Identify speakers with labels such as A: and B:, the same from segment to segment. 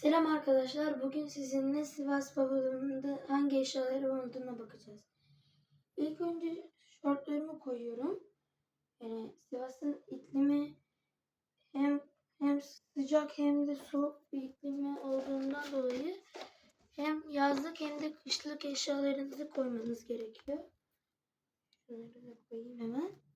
A: Selam arkadaşlar. Bugün sizinle Sivas Pavilyonu'nda hangi eşyaları olduğuna bakacağız. İlk önce şortlarımı koyuyorum. Yani Sivas'ın iklimi hem hem sıcak hem de soğuk bir iklimi olduğundan dolayı hem yazlık hem de kışlık eşyalarınızı koymanız gerekiyor. Şunları da koyayım hemen.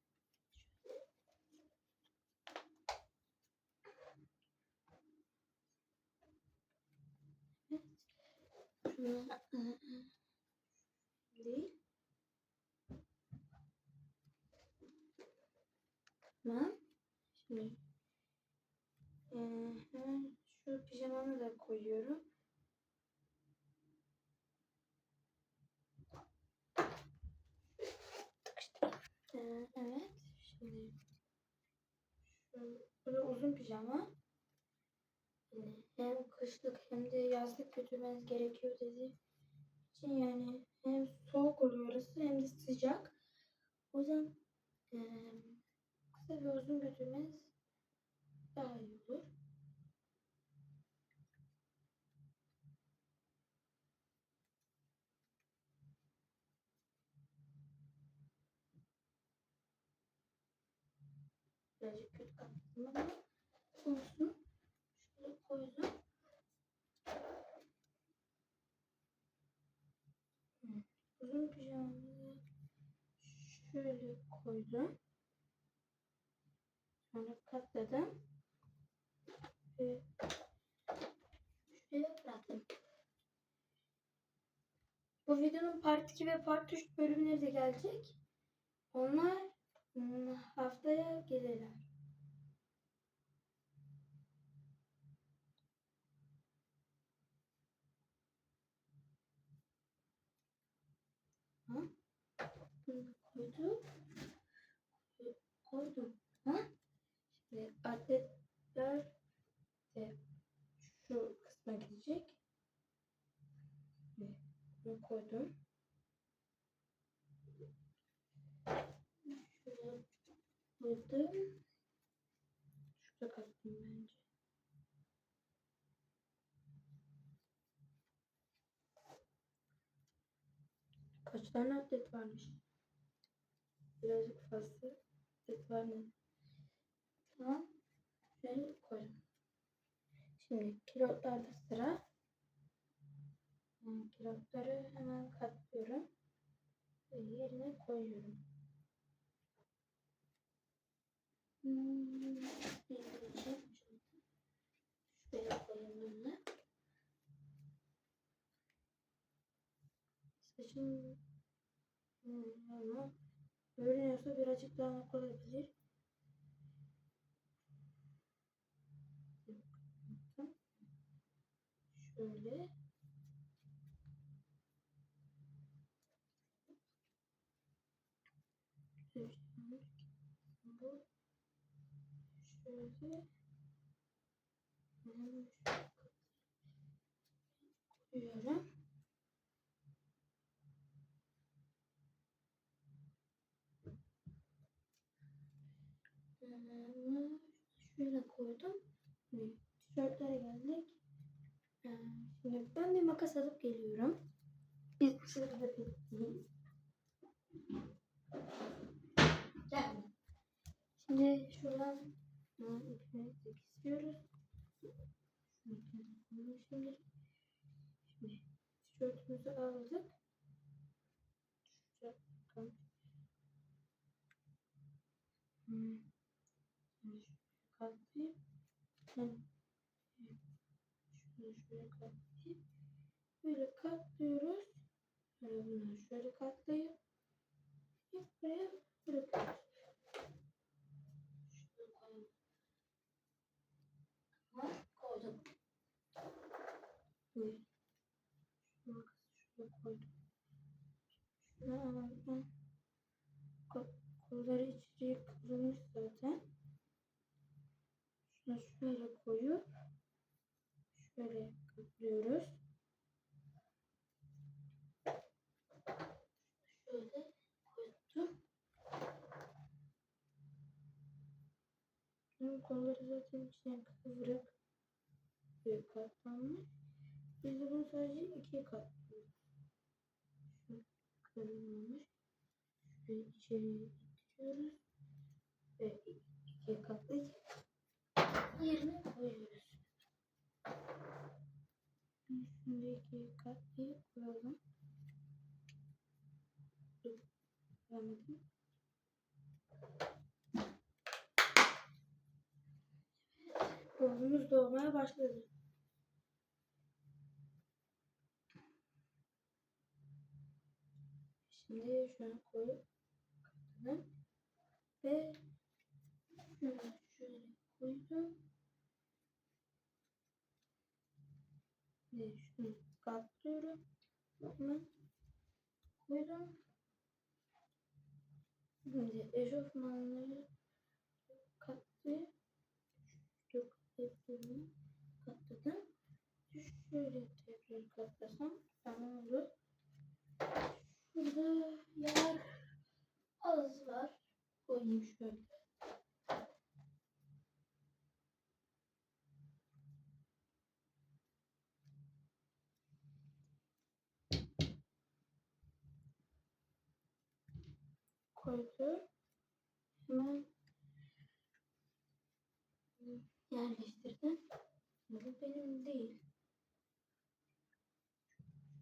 A: Değil. Tamam. Şimdi eee, hemen şu pijamamı da koyuyorum. Evet. Şimdi şu bu da uzun pijama. Yani hem kışlık hem de yazlık götürmeniz gerekiyor dedi için yani hem soğuk oluyor orası hem de sıcak. O yüzden eee kısa ve uzun götürmeniz daha iyi olur. Birazcık kötü kaptım ama olsun. Koydum. Hı. Uzun pijamamı şöyle koydum. Sonra katladım. Ve şuraya bıraktım. Bu videonun part 2 ve part 3 bölümleri de gelecek. Onlar hmm, haftaya gelirler. Koydum. Koydum. Ha? Şimdi atletler de şu kısma gidecek. Bunu koydum. Şöyle koydum. Şurada kastım bence. Kaç tane atlet varmış? Birazcık fazla atlet var mı? Tamam. Şöyle koydum. Şimdi kilotlarda sıra. Hmm, Kilotları hemen katlıyorum. Ve yerine koyuyorum. Hmm, bir Şuraya koyayım de. Saçım hmm, ama görünüyorsa birazcık daha nok olabilir. Şöyle. Bu şöyle hemen koyuyorum. Ee, Şöyle koydum. Tişörtlere geldik. Ee, Şimdi ben bir makas alıp geliyorum. Bir şurada da. Şimdi şuradan ipini kenara Şimdi, tişörtümüzü aldık. Şuraya bakalım. Hmm. Şimdi şuraya katlayıp şunu şuraya katlayıp böyle katlıyoruz. Sonra bunu şöyle katlayıp hep buraya bırakıyoruz. Şunu koyalım. Tamam, koydum. Böyle. Şunu şuraya koydum. Şunu. Ko- Kolları içeriye kıvrılmış zaten. Şunu şöyle koyup şöyle katlıyoruz. Şöyle koydum. Bunun kolları zaten içine kıvrık. bir katlanmış. Biz de bunu sadece ikiye katlıyoruz. Şu kırılmamış. Şurayı içeriye itiyoruz. Ve ikiye katlayıp yerine koyuyoruz. Katlayıp koyalım. Dur, Vermedim. Oğlumuz doğmaya başladı. Şimdi şunu koyup kapatalım. Ve şunu şöyle koydum. Ve şunu katlıyorum. Hemen koydum. Şimdi eşofmanları katlayıp şu katlayıp katladım. Şöyle tekrar katlasam tamam olur. Burada yer az var. Koyayım şöyle. Koydum. Hemen yerleştirdim. Bu benim değil.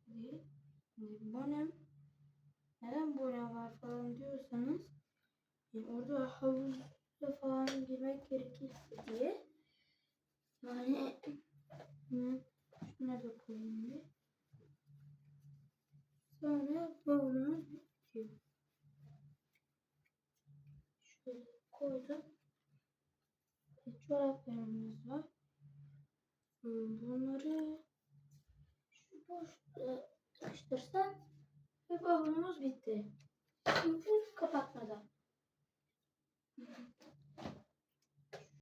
A: Değil. Bonem. Neden bonem var falan diyorsanız yani orada havuzda falan girmek gerekirse diye yani şuna da koyayım bir. Sonra bavulumuz bitiyor. Şöyle koydum. E, Çoraplarımız var. Hmm, Bunları şu boşluğa sıkıştırsam ve bavulumuz bitti. Şimdi kapatmadan.